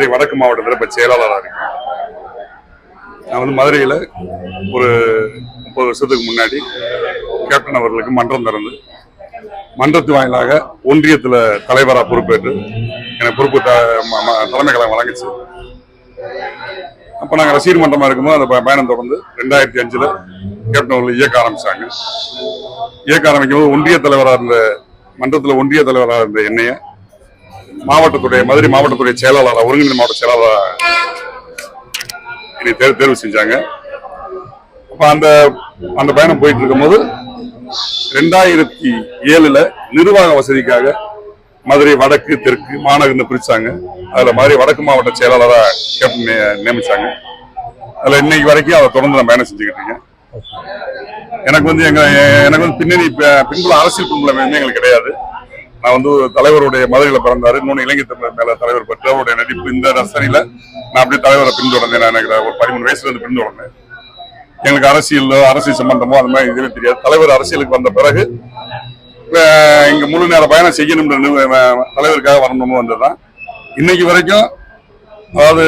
மதுரை வடக்கு மாவட்டத்தில் இப்போ செயலாளராக இருக்கேன் நான் வந்து மதுரையில் ஒரு முப்பது வருஷத்துக்கு முன்னாடி கேப்டன் அவர்களுக்கு மன்றம் திறந்து மன்றத்து வாயிலாக ஒன்றியத்தில் தலைவராக பொறுப்பேற்று எனக்கு பொறுப்பு த ம- தலைமை கழகம் அப்போ நாங்கள் ரசிகர் மன்றமாக இருக்கும்போது அந்த பயணம் தொடர்ந்து ரெண்டாயிரத்தி அஞ்சில் கேப்டன் அவர்கள் இயக்க ஆரம்பிச்சாங்க. இயக்க ஆரம்பிக்கும் போது ஒன்றிய தலைவராக இருந்த மன்றத்தில் ஒன்றிய தலைவராக இருந்த என்னையை மாவட்டத்துடைய மதுரை மாவட்டத்துடைய செயலாளராக ஒருங்கிணைந்த மாவட்ட செயலாளராக என்னை தேர்வு தேர்வு செஞ்சாங்க. அப்போ அந்த அந்த பயணம் போயிட்டு இருக்கும்போது ரெண்டாயிரத்தி ஏழுல நிர்வாக வசதிக்காக மதுரை வடக்கு தெற்கு மாநகர்னு பிரிச்சாங்க. அதில் மதுரை வடக்கு மாவட்ட செயலாளராக கேப்டன் நி- நியமிச்சாங்க. அதில் இன்னைக்கு வரைக்கும் அதை தொடர்ந்து நான் பயணம் செஞ்சுக்கிட்டு இருக்கேன். எனக்கு வந்து எங்க எனக்கு வந்து பின்னணி ப- பின்புல அரசியல் பின்புலம் எதுவுமே எங்களுக்கு கிடையாது. நான் வந்து தலைவருடைய மதுரையில பிறந்தாரு. இன்னொன்று இளைஞர் தமிழர் மேல தலைவர் பெற்று அவருடைய நடிப்பு இந்த ரசனையில நான் அப்படியே தலைவரை பின்தொடர்ந்தேன். நான் எனக்கு ஒரு பதிமூணு வயசுல இருந்து பின்தொடர்ந்தேன். எங்களுக்கு அரசியலோ அரசியல் சம்பந்தமோ அந்த மாதிரி எதுவுமே தெரியாது. தலைவர் அரசியலுக்கு வந்த பிறகு இங்க முழு நேர பயணம் செய்யணும்னு தலைவருக்காக வரணும்னு வந்ததுதான். இன்னைக்கு வரைக்கும் அதாவது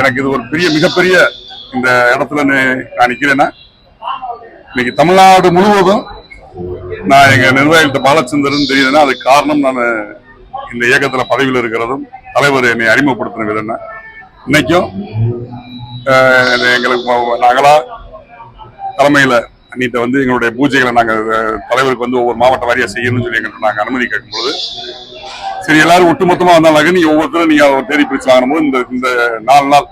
எனக்கு இது ஒரு பெரிய மிகப்பெரிய இந்த இடத்துல நான் நிக்கிறேன்னா இன்னைக்கு தமிழ்நாடு முழுவதும் நான் எங்க நிர்வாகிகிட்ட பாலச்சந்திரன் தெரியுதுன்னா அதுக்கு காரணம் நான் இந்த இயக்கத்துல பதவியில் இருக்கிறதும் தலைவர் என்னை அறிமுகப்படுத்தின விதம்னா இன்னைக்கும் எங்களுக்கு நாங்களா தலைமையில அன்னிட்ட வந்து எங்களுடைய பூஜைகளை நாங்கள் தலைவருக்கு வந்து ஒவ்வொரு மாவட்ட வாரியா செய்யணும்னு சொல்லி எங்களுக்கு நாங்கள் அனுமதி கேட்கும்போது சரி எல்லாரும் ஒட்டுமொத்தமா வந்தாங்க நீங்க ஒவ்வொருத்தரும் நீங்க ஒரு தேடி பிரிச்சு வாங்கும்போது இந்த இந்த நாலு நாள்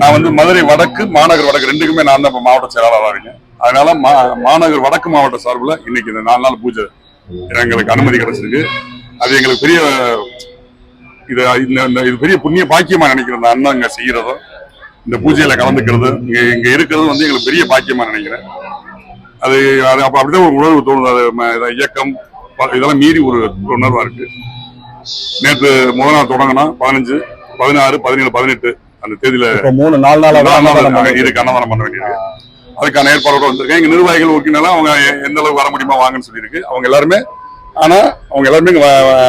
நான் வந்து மதுரை வடக்கு மாநகர் வடக்கு ரெண்டுக்குமே நான் தான் இப்போ மாவட்ட செயலாளராக இருக்கேன். அதனால மாநகர் வடக்கு மாவட்ட சார்பில் இன்னைக்கு இந்த நாலு நாள் பூஜை எங்களுக்கு அனுமதி கிடைச்சிருக்கு. அது எங்களுக்கு பெரிய இது இந்த- இது பெரிய புண்ணிய பாக்கியமா நினைக்கிறேன் இந்த அண்ணன் இங்க செய்யறதும் இந்த பூஜையில கலந்துக்கிறது இங்க இங்க இருக்கிறது வந்து எங்களுக்கு பெரிய பாக்கியமா நினைக்கிறேன். அது அது அப்ப அப்படிதான் ஒரு உணர்வு தோணுது. அது இயக்கம் இதெல்லாம் மீறி ஒரு உணர்வா இருக்கு. நேற்று முதல் நாள் தொடங்கினா பதினஞ்சு பதினாறு பதினேழு பதினெட்டு அந்த தேதியில மூணு நாலு பண்ண- இதுக்கு அன்னதானம் பண்ண வேண்டியது. அதுக்கான ஏற்பாடோட வந்திருக்கேன். எங்க நிர்வாகிகள் ஒர்க்கினால அவங்க எந்த அளவுக்கு வர முடியுமா வாங்கன்னு சொல்லியிருக்கு. அவங்க எல்லாருமே ஆனா அவங்க எல்லாருமே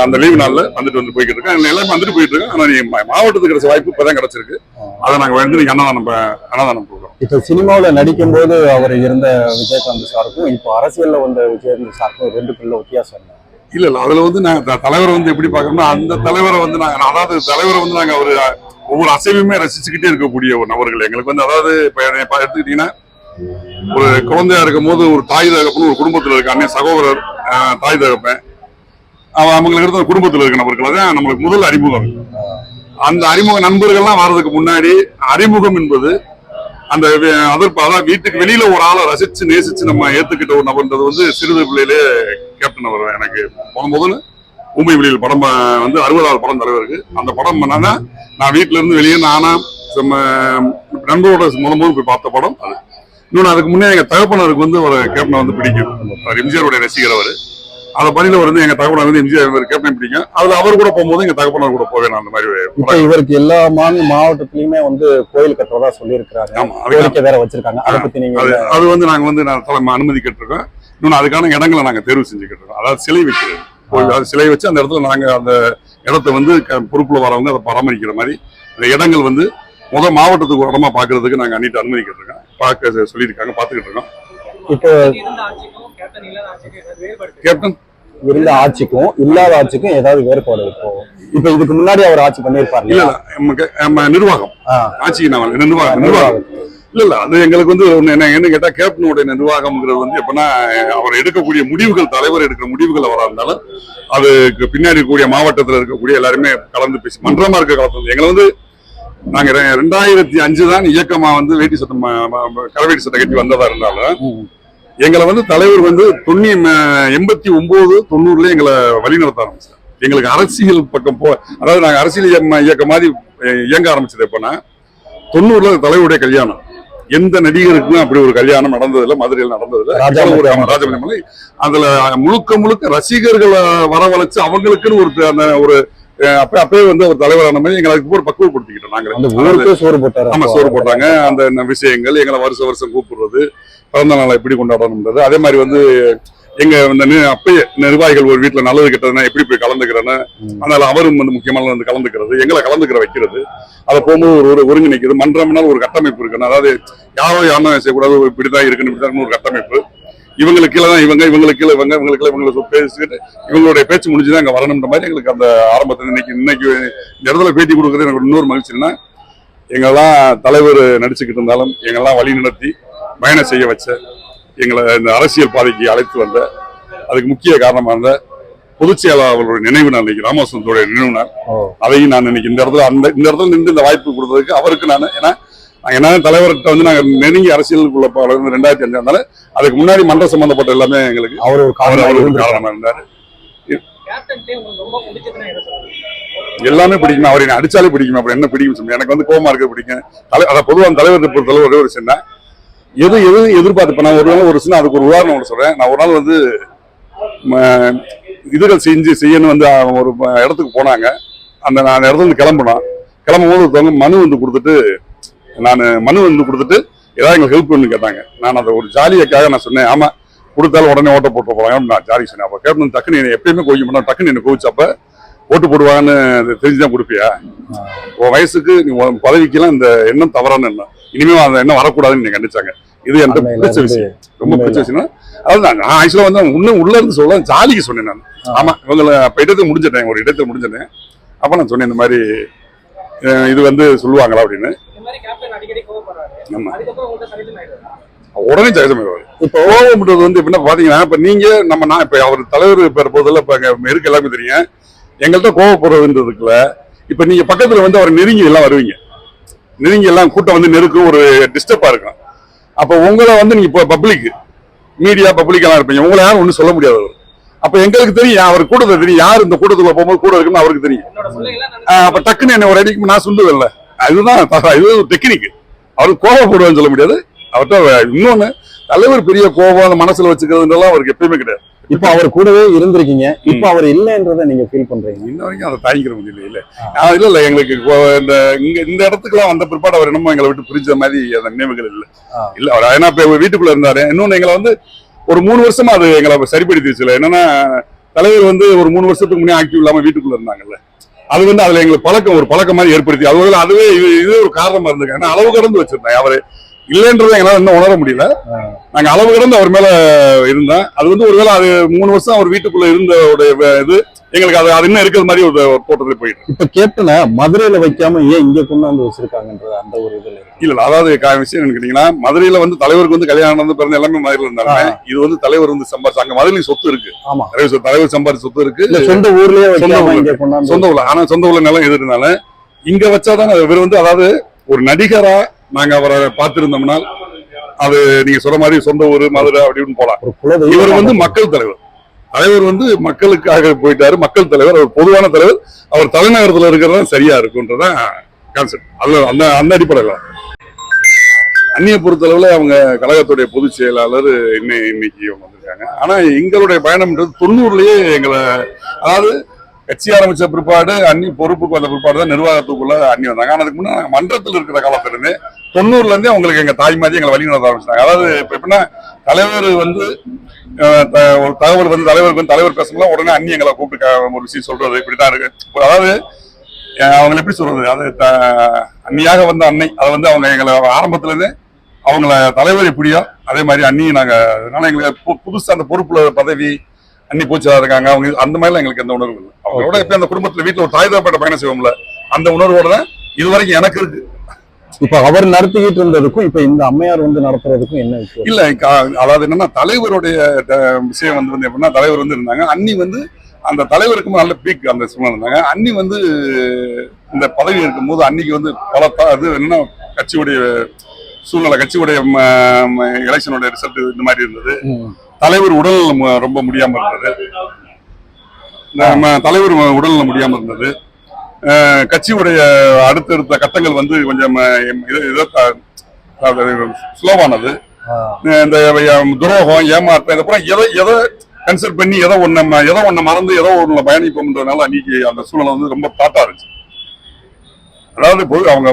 அந்த லீவு நாள்ல வந்துட்டு வந்து போய்கிட்டு இருக்காங்க. எல்லாருமே வந்துட்டு போயிட்டு இருக்காங்க. ஆனா நீ மா- மாவட்டத்துக்கு கிடைச்ச வாய்ப்பு இப்பதான் கிடைச்சிருக்கு. அதை நாங்க வந்து நீங்க அன்னதானம் அன்னதானம் கொடுக்குறோம். இப்போ சினிமாவில் நடிக்கும்போது அவர் இருந்த விஜயகாந்த் சாருக்கும் இப்போ அரசியல்ல வந்த விஜயகாந்த் சாருக்கும் ரெண்டுக்குள்ள வித்தியாசம் என்ன? இல்ல இல்ல. அதுல வந்து நாங்க தலைவரை வந்து எப்படி பாக்கணும்னா அந்த தலைவரை வந்து நாங்க அதாவது தலைவரை வந்து நாங்க ஒரு ஒவ்வொரு அசைவுமே ரசிச்சுக்கிட்டே இருக்கக்கூடிய ஒரு நபர்கள். எங்களுக்கு வந்து அதாவது இப்ப எடுத்துக்கிட்டீங்கன்னா ஒரு குழந்தையா இருக்கும் போது ஒரு தாய் தகப்பன் ஒரு குடும்பத்துல இருக்க அண்ணன் சகோதரர் தாய் தகப்பன். அவன் அவங்களுக்கு இருந்த குடும்பத்துல இருக்க நபர்கள். தான் நம்மளுக்கு முதல் அறிமுகம். அந்த அறிமுக நண்பர்கள்லாம் வர்றதுக்கு முன்னாடி அறிமுகம் என்பது அந்த அதற்கு அதான் வீட்டுக்கு வெளியில ஒரு ஆளை ரசிச்சு நேசிச்சு நம்ம ஏத்துக்கிட்ட ஒரு நபர்ன்றது வந்து சிறுவர் பிள்ளையிலே கேப்டன் அவர். எனக்கு போன முதல்ல ஊமை வெளியில் படம் வந்து அறுபதாவது படம் தலைவருக்கு. அந்த படம் பண்ணாதான் நான் வீட்டுல இருந்து வெளியே நானா நம்ம நண்பரோட முதல் போது போய் பார்த்த படம் அது. இன்னொன்று அதுக்கு முன்னே எங்க தகப்பனருக்கு வந்து ஒரு கேப்டனை வந்து பிடிக்கும். அவர் எம்ஜிஆருடைய ரசிகர் அவர். அதை பணியில வந்து எங்க தகப்பனர் வந்து எம்ஜிஆர் கேப்டன் பிடிக்கும். அதுல அவர் கூட போகும்போது எங்க தகப்பனர் கூட போவேன் அந்த மாதிரி இப்போ இவருக்கு எல்லா மாநில மாவட்டத்திலயுமே வந்து கோயில் கட்டுறதா சொல்லியிருக்கிறாங்க ஆமா அதுக்கு கோரிக்கை வேற வச்சிருக்காங்க? அதை பத்தி நீங்க அது அது வந்து நாங்க வந்து நான் தலைமை அனுமதி கேட்டிருக்கோம். இன்னொன்று அதுக்கான இடங்களை நாங்க தேர்வு செஞ்சுக்கிட்டு இருக்கோம். அதாவது சிலை வைக்கிறது. அதாவது சிலை வச்சு அந்த இடத்துல நாங்க அந்த இடத்த வந்து பொறுப்புல வரவங்க அதை பராமரிக்கிற மாதிரி அந்த இடங்கள் வந்து முத மாவட்டத்துக்கு இடமா பாக்குறதுக்கு நாங்க அன்னிட்டு அனுமதி கேட்டிருக்கோம் பார்க்க சொல்லியிருக்காங்க பார்த்துக்கிட்டு இருக்கோம். இப்போ கேப்டன்? இருந்த ஆட்சிக்கும் இல்லாத ஆட்சிக்கும் ஏதாவது வேறுபாடு இருக்கும் இப்போ இதுக்கு முன்னாடி அவர் ஆட்சி பண்ணியிருப்பாரு இல்ல நம்ம நிர்வாகம். ஆட்சி நான் நிர்வாகம் நிர்வாகம். இல்ல இல்ல அது எங்களுக்கு வந்து என்ன என்ன கேட்டா கேப்டனுடைய நிர்வாகம்ங்கிறது வந்து எப்படின்னா அவர் எடுக்கக்கூடிய முடிவுகள் தலைவர் எடுக்கிற முடிவுகள் அவரா இருந்தாலும் அதுக்கு பின்னாடி இருக்கக்கூடிய மாவட்டத்துல இருக்கக்கூடிய எல்லாருமே கலந்து பேசி மன்றமா இருக்க கலந்து எங்களை வந்து நாங்க ரெண்டாயிரத்தி அஞ்சு தான் இயக்கமா வந்து வேட்டி சட்டம் கரவேட்டி சட்டம் கட்டி வந்ததா இருந்தாலும். எங்களை வந்து தலைவர் வந்து தொண்ணூ எண்பத்தி ஒன்பது தொண்ணூறுல எங்களை வழிநடத்த ஆரம்பிச்சார் எங்களுக்கு அரசியல் பக்கம் போ அதாவது நாங்க அரசியல் இயக்கம் இயக்க மாதிரி இயங்க ஆரம்பிச்சது எப்பன்னா தொண்ணூறுல தலைவருடைய கல்யாணம் எந்த நடிகருக்கும் அப்படி ஒரு கல்யாணம் நடந்ததில்ல மதுரையில் நடந்ததில்ல ராஜாமணி. ஒரு ஆமா, ராஜமணி மலை அதுல முழுக்க முழுக்க ரசிகர்களை வரவழைச்சு அவங்களுக்குன்னு ஒரு அந்த ஒரு அப்ப அப்பவே வந்து ஒரு தலைவரான மாதிரி எங்களை அதுக்கு ஒரு பக்குவப்படுத்திக்கிட்டோம் அந்த நாங்க ஊருக்கே சோறு போட்டாரு? ஆமா. சோறு போட்டாங்க. அந்த விஷயங்கள் எங்களை வருஷம் வருஷம் கூப்பிடுறது பிறந்த நாளை எப்படி கொண்டாடணும்ன்றது. அதே மாதிரி வந்து எங்க இந்த நி- அப்பயே நிர்வாகிகள் ஒரு வீட்டுல நல்லது கெட்டதுன்னா எப்படி போய் கலந்துக்கிறேன்னு. அதனால அவரும் வந்து முக்கியமான வந்து கலந்துக்கிறது எங்களை கலந்துக்கிற வைக்கிறது. அதை போகும்போது ஒரு ஒரு ஒருங்கிணைக்கிறது மன்றம்னா ஒரு கட்டமைப்பு இருக்கணும் அதாவது யாரோ யாரும் செய்யக்கூடாது ஒரு இப்படிதான் இருக்குன்னு இப்படிதான் ஒரு கட்டமைப்பு. இவங்களுக்கு கீழே தான் இவங்க இவங்களுக்கு கீழே இவங்க இவங்களுக்கு இவங்களை பேசிக்கிட்டு இவங்களுடைய பேச்சு முடிஞ்சுதான் அங்க வரணுன்ற மாதிரி எங்களுக்கு அந்த ஆரம்பத்தில் இன்னைக்கு இன்னைக்கு இந்த இடத்துல பேட்டி கொடுக்குறது எனக்கு இன்னொரு மகிழ்ச்சின்னா எங்கெல்லாம் தலைவர் நடிச்சுக்கிட்டு இருந்தாலும் எங்கெல்லாம் வழி நடத்தி பயணம் செய்ய வச்ச எங்களை இந்த அரசியல் பாதைக்கு அழைத்து வந்த அதுக்கு முக்கிய காரணமா இருந்த பொதுச் செயலாளர் அவர்களுடைய நினைவு நாள் இன்னைக்கு ராமகிருஷ்ணனுடைய நினைவு நாள். அதையும் நான் இன்னைக்கு இந்த இடத்துல அந்த இந்த இடத்துல நின்று இந்த வாய்ப்பு கொடுத்ததுக்கு அவருக்கு நான் ஏன்னா என்ன தலைவர்கிட்ட வந்து நாங்க நெருங்கி அரசியலுக்குள்ள போறது ரெண்டாயிரத்தி அஞ்சு இருந்தாலும் அதுக்கு முன்னாடி மன்றம் சம்பந்தப்பட்ட எல்லாமே எங்களுக்கு அவர் ஒரு அவர் காரணம் அவருக்கு இருந்திருக்காரு. காரணமா இருந்தாரு. சொல்லுங்க எல்லாமே பிடிக்கும். அவர் என்ன அடிச்சாலே பிடிக்கும். அப்புறம் என்ன பிடிக்கும் சொல்லி எனக்கு வந்து கோவமா இருக்க பிடிக்கும். தலை அதான் பொதுவாக அந்த தலைவரை பொறுத்தளவு ஒரே ஒரு சின்ன எது எது எதிர்பார்த்து இப்ப நான் ஒரு நாள் ஒரு சின்ன அதுக்கு ஒரு உதாரணம் ஒன்று சொல்றேன். நான் ஒரு நாள் வந்து இதுகள் செஞ்சு செய்யணும் வந்து ஒரு இடத்துக்கு போனாங்க. அந்த நான் அந்த இடத்துல இருந்து கிளம்புனோம். கிளம்பும் போது ஒருத்தவங்க மனு வந்து கொடுத்துட்டு நான் மனு வந்து கொடுத்துட்டு ஏதாவது எங்களுக்கு ஹெல்ப் பண்ணு கேட்டாங்க. நான் அந்த ஒரு ஜாலியக்காக நான் சொன்னேன். ஆமா கொடுத்தாலும் உடனே ஓட்ட போட்டு போவாங்க நான் ஜாலி சொன்னேன். அப்போ கேப்டன் டக்குன்னு என்னை எப்பயுமே கோவிக்க மாட்டோம் டக்குன்னு என்ன கோவிச்சப்ப ஓட்டு போடுவாங்கன்னு தெரிஞ்சுதான் கொடுப்பியா? உன் வயசுக்கு நீ பதவிக்கெல்லாம் இந்த எண்ணம் தவறான எண்ணம். இனிமே அந்த எண்ணம் வரக்கூடாதுன்னு நீங்க கண்டிச்சாங்க. இது எனக்கு பிடிச்ச விஷயம். ரொம்ப பிடிச்ச விஷயம் அதுதான் நான் ஆக்சுவலா வந்து இன்னும் உள்ள இருந்து சொல்ல ஜாலிக்கு சொன்னேன் நான். ஆமா இவங்களை அப்ப இடத்தை முடிஞ்சிட்டேன் ஒரு இடத்தை முடிஞ்சிட்டேன். அப்ப நான் சொன்னேன் இந்த மாதிரி இது வந்து சொல்லுவாங்களா அப்படின்னு. உடனே ஜெயசமேவாரு இப்போ கோவம்ன்றது வந்து எப்படின்னா பாத்தீங்கன்னா இப்ப நீங்க நம்ம நான் இப்ப அவர் தலைவர் பேர் போதில் இப்ப அங்க இருக்கு எல்லாமே தெரியும். எங்கள்கிட்ட கோவப்படுறதுன்றதுக்குள்ள இப்ப நீங்க பக்கத்துல வந்து அவர் நெருங்கி எல்லாம் வருவீங்க. நெருங்கி எல்லாம் கூட்டம் வந்து நெருக்கும் ஒரு டிஸ்டர்பா இருக்கும். அப்ப உங்களை வந்து நீங்க இப்போ பப்ளிக் மீடியா பப்ளிக் எல்லாம் இருப்பீங்க. உங்களை யாரும் ஒண்ணும் சொல்ல முடியாது. அப்ப எங்களுக்கு தெரியும் அவர் கூட்டத்தை தெரியும். யார் இந்த கூட்டத்துக்குள்ள போகும்போது கூட இருக்குன்னு அவருக்கு தெரியும். அப்ப டக்குன்னு என்ன ஒரு அடிக்கு நான் சொல்லுவேன்ல. அதுதான் இது ஒரு டெக்னிக் அவர் கோவப்படுவேன்னு சொல்ல முடியாது. அவர்கிட்ட இன்னொன்னு தலைவர் பெரிய கோபம் அந்த மனசுல வச்சுக்கிறதுலாம் அவருக்கு எப்பயுமே கிடையாது. இப்ப அவர் கூடவே இருந்திருக்கீங்க. இப்ப அவர் இல்லைன்றத நீங்க ஃபீல் பண்றீங்க. இன்ன வரைக்கும் அதை தாங்கிக்கிற முடியல இல்ல. இல்ல இல்ல எங்களுக்கு இந்த இங்க இந்த இடத்துக்குலாம் வந்த பிற்பாடு அவர் என்னமோ எங்களை விட்டு பிரிஞ்ச மாதிரி அந்த நினைவுகள் இல்ல. இல்ல அவர் ஏன்னா இப்ப வீட்டுக்குள்ள இருந்தாரு. இன்னொன்னு எங்களை வந்து ஒரு மூணு வருஷமா அது எங்களை சரிப்படுத்திடுச்சுல என்னன்னா தலைவர் வந்து ஒரு மூணு வருஷத்துக்கு முன்னே ஆக்டிவ் இல்லாம வீட்டுக்குள்ள இருந்தாங்கல்ல. அது வந்து அதுல எங்களுக்கு பழக்கம் ஒரு பழக்கம் மாதிரி ஏற்படுத்தி அது அதுவே இது ஒரு காரணமா இருந்துங்க ஏன்னா அளவு கடந்து வச்சிருந்தேன் அவரு இல்லைன்றதை எங்களால இன்னும் உணர முடியல ஆ. நாங்க அளவு கடந்து அவர் மேல இருந்தேன் அது வந்து ஒருவேளை அது மூணு வருஷம் அவர் வீட்டுக்குள்ள இருந்த இது எங்களுக்கு அது அது இன்னும் இருக்கிற மாதிரி ஒரு ஒரு தோட்டத்துல போயிட்டு. இப்ப கேப்டனை மதுரையில வைக்காம ஏன் இங்க கொண்டு வந்து வச்சிருக்காங்கன்றது அந்த ஒரு இதுல. இல்ல அதாவது விஷயம் கேட்டீங்கன்னா மதுரையில வந்து தலைவருக்கு வந்து கல்யாணம் நடந்து பிறந்த எல்லாமே மதுரையில இருந்தாங்க. இது வந்து தலைவர் வந்து சம்பாதிச்சு அங்க மதுரையில சொத்து இருக்கு ஆமா தலைவர் தலைவர் சொத்து இருக்கு சொந்த ஊர்லயே சொந்த ஊர்ல. கொண்டாந்து சொந்த ஊர்ல ஆனா சொந்த ஊர்ல நிலம் எது இருந்தாலும் இங்க வச்சாதான் இவர் வந்து அதாவது ஒரு நடிகரா நாங்க அவரை பார்த்திருந்தோம்னா அது நீங்க சொல்ற மாதிரி சொந்த ஊர் மதுரை அப்படின்னு போலாம். இவர் வந்து மக்கள் தலைவர். தலைவர் வந்து மக்களுக்காக போயிட்டாரு. மக்கள் தலைவர் அவர் பொதுவான தலைவர். அவர் தலைநகரத்துல இருக்கிறது சரியா இருக்குன்றதான் கான்செப்ட் அதுல அந்த அந்த அடிப்படையில். அந்நிய பொறுத்தளவுல அவங்க கழகத்துடைய பொதுச் செயலாளர் இன்னை இன்னைக்கு வந்திருக்காங்க. ஆனா எங்களுடைய பயணம்ன்றது தொண்ணூறுலயே எங்களை அதாவது கட்சி ஆரம்பிச்ச பிற்பாடு அண்ணி பொறுப்புக்கு வந்த பிற்பாடு தான் நிர்வாகத்துக்குள்ள அண்ணி வந்தாங்க. ஆனால் அதுக்கு முன்னாடி மன்றத்தில் இருக்கிற காலத்துல இருந்தே தொண்ணூறுல இருந்தே அவங்களுக்கு எங்க தாய் மாதிரி எங்களை வழி நடத்த ஆரம்பிச்சிட்டாங்க. அதாவது இப்ப எப்படின்னா தலைவர் வந்து த- ஒரு தகவல் வந்து தலைவருக்கு வந்து தலைவர் பேசணும்னா உடனே அண்ணி எங்களை கூப்பிட்டு ஒரு விஷயம் சொல்றது இப்படிதான் இருக்கு. அதாவது அவங்களை எப்படி சொல்றது அது த- அண்ணியாக வந்த அன்னை அதை வந்து அவங்க எங்களை ஆரம்பத்துல இருந்தே அவங்கள தலைவர் எப்படியோ அதே மாதிரி அண்ணியும் நாங்க அதனால எங்களுக்கு பு- புதுசா அந்த பொறுப்புல பதவி அண்ணி பூச்சா இருக்காங்க அவங்க அந்த மாதிரிலாம் எங்களுக்கு எந்த உணர்வு இல்லை. அவங்களோட எப்பயும் அந்த குடும்பத்துல வீட்டுல ஒரு தாய் தகப்பட்ட பயணம் செய்வோம்ல அந்த உணர்வோட தான் இது வரைக்கும் எனக்கு இருக்கு. இப்ப அவர் நடத்திக்கிட்டு இருந்ததுக்கும் இப்ப இந்த அம்மையார் வந்து நடத்துறதுக்கும் என்ன இல்ல அதாவது என்னன்னா தலைவருடைய விஷயம் வந்து வந்து எப்படின்னா தலைவர் வந்து இருந்தாங்க. அண்ணி வந்து அந்த தலைவருக்கு நல்ல பீக் அந்த சூழ்நிலை இருந்தாங்க. அண்ணி வந்து இந்த பதவி இருக்கும்போது அன்னைக்கு வந்து பல த- அது என்ன கட்சியுடைய சூழ்நிலை கட்சியுடைய எலெக்ஷனுடைய ரிசல்ட் இந்த மாதிரி இருந்தது. தலைவர் உடல் ரொம்ப முடியாம இருந்தது. நம்ம தலைவர் உடல்நலம் முடியாம இருந்தது. கட்சியுடைய அடுத்தடுத்த கட்டங்கள் வந்து கொஞ்சம் ஸ்லோவானது. இந்த துரோகம் ஏமாற்றம் இதை பூரா எதை எதை கன்சிடர் பண்ணி எதை நம்ம எதை ஒண்ணு மறந்து எதோ ஒண்ணு பயணிப்போம்ன்றதுனால அன்னைக்கு அந்த சூழ்நிலை வந்து ரொம்ப தாட்டா இருந்துச்சு. அதாவது பொது அவங்க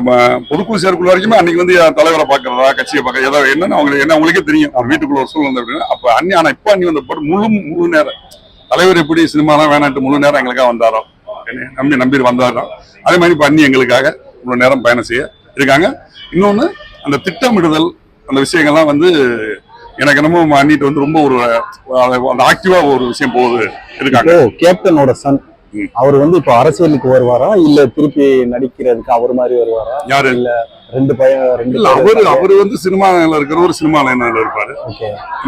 பொதுக்குழு சேர்க்குள்ள வரைக்குமே அன்னைக்கு வந்து தலைவரை பாக்குறதா கட்சியை பார்க்க ஏதாவது என்னன்னு அவங்களுக்கு என்ன அவங்களுக்கே தெரியும். அவர் வீட்டுக்குள்ள ஒரு சூழ்நிலை அப்படின்னா அப்ப அண்ணி ஆனா இப்ப அண்ணி வந்த போட்டு முழு முழு நேரம் தலைவர் எப்படி சினிமாலாம் வேணாட்டு முழு நேரம் எங்களுக்காக வந்தாரோ நம்பி நம்பி வந்தாரோ அதே மாதிரி இப்ப அண்ணி எங்களுக்காக இவ்வளவு நேரம் பயணம் செய்ய இருக்காங்க. இன்னொன்னு அந்த திட்டமிடுதல் அந்த விஷயங்கள்லாம் வந்து எனக்கு என்னமோ அண்ணிட்டு வந்து ரொம்ப ஒரு அந்த ஆக்டிவா ஒரு விஷயம் போகுது இருக்காங்க. கேப்டனோட சன் அவர் வந்து இப்போ அரசியலுக்கு வருவாரா? இல்ல திருப்பி நடிக்கிறதுக்கு அவர் மாதிரி வருவாரா? யாரு? ரெண்டு பையன் ரெண்டு இல்ல அவரு அவரு வந்து சினிமால இருக்கிறவர் சினிமா லைன்ல இருப்பாரு.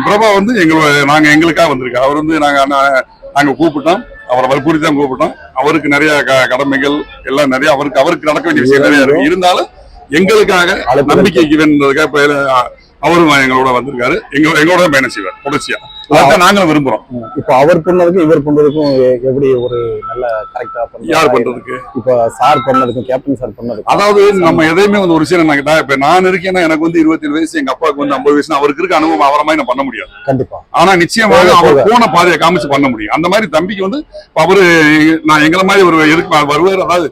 பிரபா வந்து எங்களோட நாங்க எங்களுக்காக வந்திருக்கோம் அவர் வந்து நாங்க நாங்க கூப்பிட்டோம். அவரை வற்புறுத்தி தான் கூப்பிட்டோம். அவருக்கு நிறைய கடமைகள் எல்லாம் நிறைய அவருக்கு அவருக்கு நடக்க வேண்டிய விஷயம் நிறைய இருக்கு. இருந்தாலும் எங்களுக்காக நம்பிக்கைக்கு வேணுன்றதுக்காக அவரும் எங்களோட வந்திருக்காரு. எங்க எங்களோட பயணம் செய்வார் தொடர்ச்சியா. அதான் நாங்களும் விரும்புறோம். இப்போ அவர் பண்ணதுக்கும் இவர் பண்ணதுக்கும் எப்படி ஒரு நல்ல கரெக்டா யார் பண்றதுக்கு? இப்போ சார் பண்ணதுக்கும் கேப்டன் சார் பண்ணதுக்கும். அதாவது நம்ம எதையுமே வந்து ஒரு விஷயம் கேட்டா இப்ப நான் இருக்கேன்னா எனக்கு வந்து இருபத்தி வயசு எங்க அப்பாவுக்கு வந்து ஐம்பது வயசு அவருக்கு இருக்க அனுபவம் அவரை மாதிரி நான் பண்ண முடியாது. கண்டிப்பா. ஆனா நிச்சயமாக அவர். போன பாதையை காமிச்சு பண்ண முடியும். அந்த மாதிரி தம்பிக்கு வந்து அவரு நான் எங்களை மாதிரி ஒரு இருக்கு வருவார் அதாவது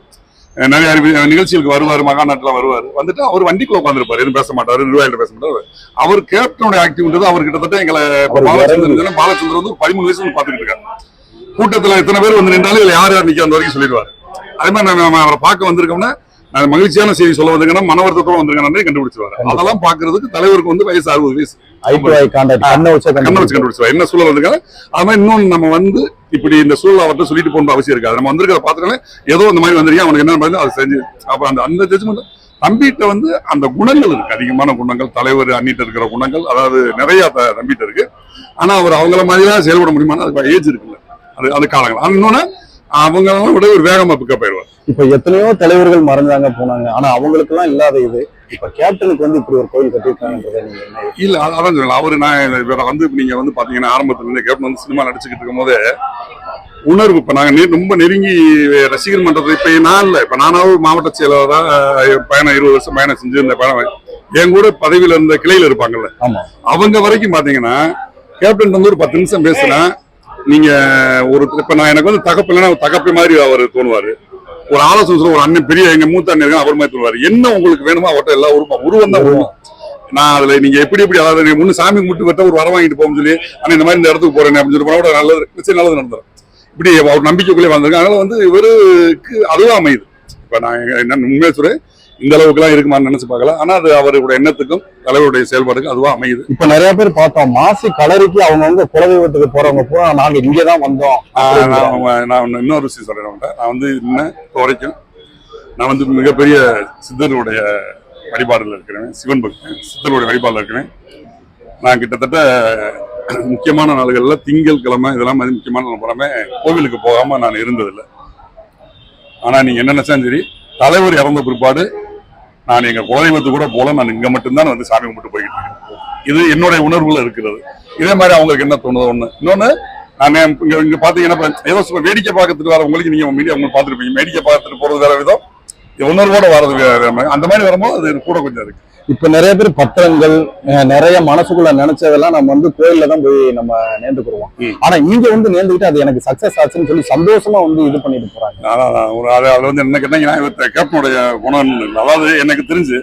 நிறைய நிகழ்ச்சிகளுக்கு வருவார் மகாநாட்டுல வருவார். வந்துட்டு அவர் வண்டிக்குள்ள உட்காந்துருப்பாரு எதுவும் பேச மாட்டாரு நிர்வாகிகள் பேச மாட்டாரு. அவர் கேப்டனுடைய ஆக்டிவ்ன்றது அவர் கிட்டத்தட்ட எங்களை பாலச்சந்திரன் பாலச்சந்திரன் வந்து ஒரு பதிமூணு வயசுல இருந்து பாத்துக்கிட்டு இருக்காரு. கூட்டத்துல எத்தனை பேர் வந்து நின்றாலும் யார் யார் நிக்க அந்த வரைக்கும் சொல்லிடுவாரு. அதே மாதிரி நம்ம- அவரை பார்க்க வந்திருக்கோம்னா மகிழ்ச்சியான செய்தி சொல்ல வந்திருக்கேன்னா மன வருத்தத்தோட வந்திருக்கேன் கண்டுபிடிச்சிருவாரு. அதெல்லாம் பாக்குறதுக்கு தலைவருக்கு வந்து வயசு அறுபது வயசு. என்ன சூழல் அது மாதிரி இன்னொன்னு நம்ம வந்து இப்படி இந்த சூழல் அவர்கிட்ட சொல்லிட்டு போகணும் அவசியம் இருக்காது. நம்ம வந்திருக்கிறத பார்த்துட்டாலே ஏதோ இந்த மாதிரி வந்திருக்கேன் அவனுக்கு என்ன அதை செஞ்சு அப்ப அந்த அந்த ஜட்ஜ்மெண்ட் தம்பிகிட்ட வந்து அந்த குணங்கள் இருக்கு. அதிகமான குணங்கள் தலைவர் அண்ணிட்ட இருக்கிற குணங்கள் அதாவது நிறைய தம்பிகிட்ட இருக்கு. ஆனா அவர் அவங்கள மாதிரி தான் செயல்பட முடியுமான்னு அதுக்கு ஏஜ் இருக்குல்ல. அது அது காலங்கள். ஆனா இன்னொன்னு அவங்க விட ஒரு வேகமா பிக்கப் ஆயிடுவார். இப்ப எத்தனையோ தலைவர்கள் மறைஞ்சாங்க போனாங்க. ஆனா அவங்களுக்கு எல்லாம் இல்லாத இது இப்ப கேப்டனுக்கு வந்து இப்படி ஒரு கோயில் கட்டிருக்காங்கன்றத நீங்க என்ன இல்ல அது- அதான் சொல்லலாம் அவரு நான் இவரை வந்து இப்ப நீங்க வந்து பாத்தீங்கன்னா ஆரம்பத்துல இருந்து கேப்டன் வந்து சினிமா நடிச்சுக்கிட்டு இருக்கும் போதே உணர்வு. இப்ப நாங்க ரொம்ப நெருங்கி ரசிகர் மன்றத்துல இப்ப நான் இல்ல. இப்ப நானாவது மாவட்ட செயலாளரா அஹ், பயணம் இருபது வருஷம் பயணம் செஞ்சு இந்த பயணம் என் கூட பதவியில இருந்த கிளையில இருப்பாங்கல்ல. ஆமா. அவங்க வரைக்கும் பாத்தீங்கன்னா கேப்டன் வந்து ஒரு பத்து நிமிஷம் பேசுனா நீங்க ஒரு இப்ப நான் எனக்கு வந்து தகப்பு இல்லைன்னா ஒரு தகப்பு மாதிரி அவர் தோணுவாரு. ஒரு ஆலோசனை சொல்ல ஒரு அண்ணன் பெரிய எங்க மூத்த அண்ணன் இருக்காங்க, அவர் மாதிரி தோணுவாரு. என்ன உங்களுக்கு வேணுமோ அவர்கிட்ட எல்லா உருவம் உருவம் தான் உருவம். நான் அதுல நீங்க எப்படி எப்படி அதாவது நீங்க முன்னு சாமி கும்பிட்டு விட்ட ஒரு வர வாங்கிட்டு போகும் சொல்லி ஆனா இந்த மாதிரி இந்த இடத்துக்கு போறேன் அப்படின்னு சொல்லி போனா கூட நல்லது சரி நல்லது நடந்துரும். இப்படி அவர் நம்பிக்கைக்குள்ளே வந்திருக்காங்க. அதனால வந்து இவருக்கு அதுவும் அமையுது. இப்ப நான் என்ன உண்மையை சொல்றேன். இந்த அளவுக்குலாம் இருக்குமான்னு நினைச்சு பார்க்கல. ஆனா அது அவருடைய எண்ணத்துக்கும் தலைவருடைய செயல்பாடுக்கும் அதுவா அமையுது. இப்ப நிறைய பேர் பார்த்தோம் மாசி கலருக்கு அவங்க வந்து குலதெய்வத்துக்கு போறவங்க பூரா நாங்க இங்கதான் வந்தோம். ஆஹ் அப்படிங்கிறாங்க. நான் இன்னொரு விஷயம் சொல்றேன். நான் வந்து இன்னும் இப்போ வரைக்கும் நான் வந்து மிகப்பெரிய சித்தருடைய வழிபாடுல இருக்கிறேன். சிவன் பக்தன் சித்தருடைய வழிபாடுல இருக்கிறேன். நான் கிட்டத்தட்ட முக்கியமான நாள்கள்ல திங்கள் கிழமை இதெல்லாம் முக்கியமான போகாம கோவிலுக்கு போகாம நான் இருந்ததில்லை. ஆனா நீங்க என்ன நினைச்சாலும் சரி தலைவர் இறந்த பிற்பாடு நான் எங்க குலதெய்வத்துக்கு கூட போல நான் இங்க மட்டும்தான் வந்து சாமி கும்பிட்டு போய்கிட்டு இருக்கேன். இது என்னுடைய உணர்வுல இருக்கிறது. இதே மாதிரி அவங்களுக்கு என்ன தோணுது ஒண்ணு. இன்னொன்னு நான் இங்க இங்க பாத்தீங்கன்னா ஏதோ வேடிக்கை பார்க்கறதுக்கு வர உங்களுக்கு நீங்க மீடியா உங்களுக்கு பாத்துருப்பீங்க வேடிக்கை பார்த்துட்டு போறது வேற விதம். உணர்வோட வர்றது அந்த மாதிரி வரும்போது அது கூட கொஞ்சம் இருக்கு. இப்ப நிறைய பேர் பத்திரங்கள் நிறைய மனசுக்குள்ள நினைச்சதெல்லாம் நம்ம வந்து கோயில்ல தான் போய் நம்ம நேர்ந்துக்குருவோம். ஆனா இங்க வந்து நேர்ந்துக்கிட்டு அது எனக்கு சக்சஸ் ஆச்சுன்னு சொல்லி சந்தோஷமா வந்து இது பண்ணிட்டு போறாங்க. அது அது வந்து என்ன கேட்டீங்கன்னா கேப்டனுடைய குணம். அதாவது எனக்கு தெரிஞ்சு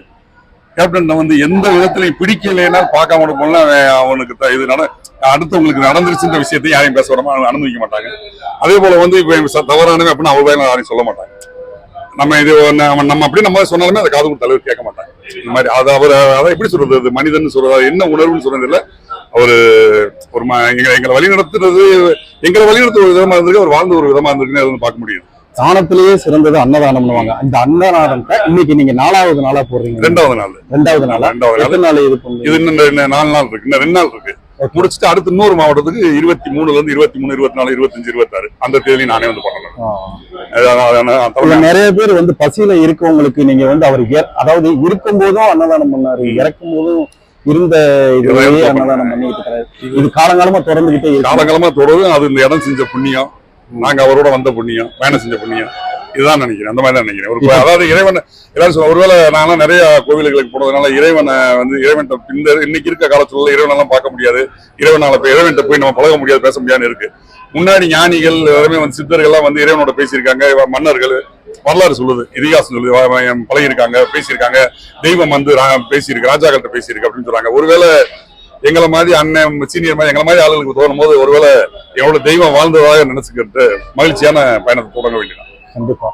கேப்டன் வந்து எந்த விதத்திலையும் பிடிக்கலைன்னா பார்க்காம அவன் அவனுக்கு இது நட அடுத்தவங்களுக்கு நடந்துருச்சுன்ற விஷயத்தை யாரையும் பேச விடாம அனுமதிக்க மாட்டாங்க. அதே போல வந்து இப்ப தவறானவன் அப்படின்னு அவர் வேலை யாரையும் சொல்ல மாட்டாங்க நம்ம இது நம்ம அப்படி நம்ம சொன்னாலுமே அதை காது கொடுத்த தலைவர் கேட்க மாட்டாங்க. இந்த மாதிரி அது அவர் அதை எப்படி சொல்றது அது மனிதன் சொல்றது என்ன உணர்வுன்னு சொல்றது இல்ல அவரு ஒரு எங்களை எங்களை வழி நடத்துறது எங்களை வழி நடத்த ஒரு விதமா இருந்திருக்கு அவர் வாழ்ந்த ஒரு விதமா இருந்திருக்குன்னு பார்க்க முடியுது. தானத்திலேயே சிறந்தது அன்னதானம்னுவாங்க இந்த அன்னதானத்தை இன்னைக்கு நீங்க நாலாவது நாளா போடுறீங்க. ரெண்டாவது நாள். ரெண்டாவது நாளா? ரெண்டாவது நாள். நாள் இது இது இன்னும் நாலு நாள் இருக்கு. இன்னும் ரெண்டு நாள் இருக்கு. முடிச்சுட்டு அடுத்து இன்னொரு மாவட்டத்துக்கு இருபத்தி மூணுல இருந்து இருபத்தி மூணு இருபத்தி நாலு இருபத்தஞ்சு இருபத்தாறு. அந்த தேதி நானே வந்து பண்ணணும். நிறைய பேர் வந்து பசியில இருக்கவங்களுக்கு நீங்க வந்து அவர் அதாவது இருக்கும் போதும் அன்னதானம் பண்ணாரு இறக்கும் போதும் இருந்த அன்னதானம் பண்ணிட்டு இது காலங்காலமா தொடர்ந்துகிட்டே காலகாலமா தொடரும். அது இந்த இடம் செஞ்ச புண்ணியம். நாங்க அவரோட வந்த புண்ணியம். பயணம் செஞ்ச புண்ணியம். இதுதான் நினைக்கிறேன் அந்த மாதிரி தான் நினைக்கிறேன். ஒரு அதாவது இறைவன் எல்லாரும் சொல்ல ஒருவேளை நான்லாம் நிறைய கோவில்களுக்கு போனதுனால இறைவனை வந்து இறைவன் இந்த இன்னைக்கு இருக்க காலத்துல இறைவனெல்லாம் பார்க்க முடியாது. இறைவனால இறைவன்கிட்ட போய் நம்ம பழக முடியாது பேச முடியாது இருக்கு. முன்னாடி ஞானிகள் எல்லாமே வந்து சித்தர்கள்லாம் வந்து இறைவனோட பேசியிருக்காங்க. மன்னர்கள் வரலாறு சொல்லுது இதிகாசம் சொல்லுது பழகியிருக்காங்க பேசியிருக்காங்க. தெய்வம் வந்து பேசியிருக்கு ராஜாக்கள்கிட்ட பேசியிருக்கு அப்படின்னு சொல்றாங்க. ஒருவேளை எங்களை மாதிரி அண்ணன் சீனியர் மாதிரி எங்களை மாதிரி ஆளுகளுக்கு தோணும் போது ஒருவேளை எவ்வளவு தெய்வம் வாழ்ந்ததாக நினைச்சுக்கிட்டு மகிழ்ச்சியான பயணத்தை தொடங்க வேண்டியது கண்டிப்பா.